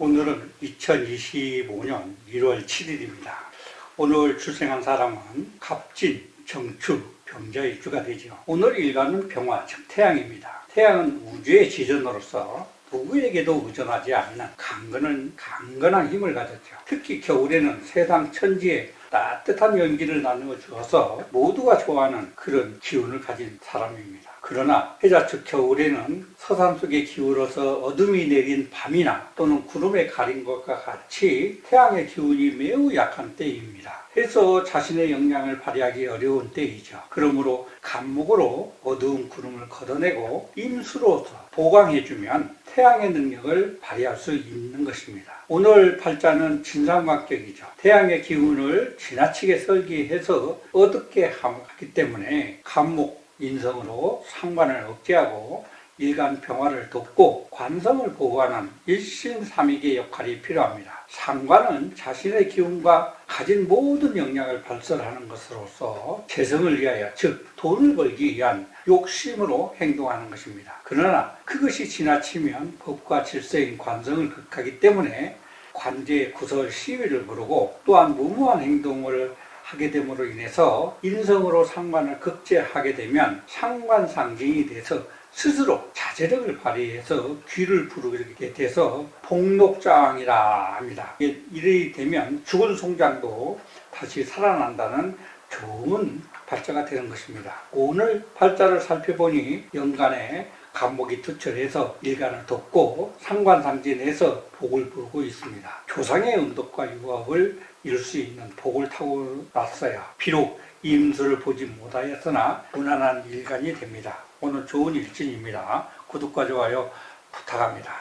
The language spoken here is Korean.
오늘은 2025년 1월 7일입니다. 오늘 출생한 사람은 갑진, 정축, 병자의 주가 되죠. 오늘 일간은 병화, 즉 태양입니다. 태양은 우주의 지전으로서 누구에게도 의존하지 않는 강건한, 강건한 힘을 가졌죠. 특히 겨울에는 세상 천지에 따뜻한 연기를 나누어 주어서 모두가 좋아하는 그런 기운을 가진 사람입니다. 그러나 해자축 겨울에는 서산 속에 기울어서 어둠이 내린 밤이나 또는 구름에 가린 것과 같이 태양의 기운이 매우 약한 때입니다. 해서 자신의 역량을 발휘하기 어려운 때이죠. 그러므로 간목으로 어두운 구름을 걷어내고 임수로서 보강해주면 태양의 능력을 발휘할 수 있는 것입니다. 오늘 팔자는 진상각격이죠. 태양의 기운을 지나치게 설계해서 어둡게 하기 때문에 간목, 인성으로 상관을 억제하고 일간 평화를 돕고 관성을 보호하는 일신삼익의 역할이 필요합니다. 상관은 자신의 기운과 가진 모든 역량을 발설하는 것으로서 재성을 위하여 즉 돈을 벌기 위한 욕심으로 행동하는 것입니다. 그러나 그것이 지나치면 법과 질서인 관성을 극하기 때문에 관제의 구설 시위를 부르고 또한 무모한 행동을 하게 됨으로 인해서 인성으로 상관을 극제하게 되면 상관 상징이 돼서 스스로 자제력을 발휘해서 귀를 부르게 돼서 복록장이라 합니다. 이래 되면 죽은 송장도 다시 살아난다는 좋은 발자가 되는 것입니다. 오늘 발자를 살펴보니 연간에 간목이 투철해서 일간을 돕고 상관상진해서 복을 부르고 있습니다. 조상의 은덕과 유업을 이룰 수 있는 복을 타고 났어요. 비록 임수를 보지 못하였으나 무난한 일간이 됩니다. 오늘 좋은 일진입니다. 구독과 좋아요 부탁합니다.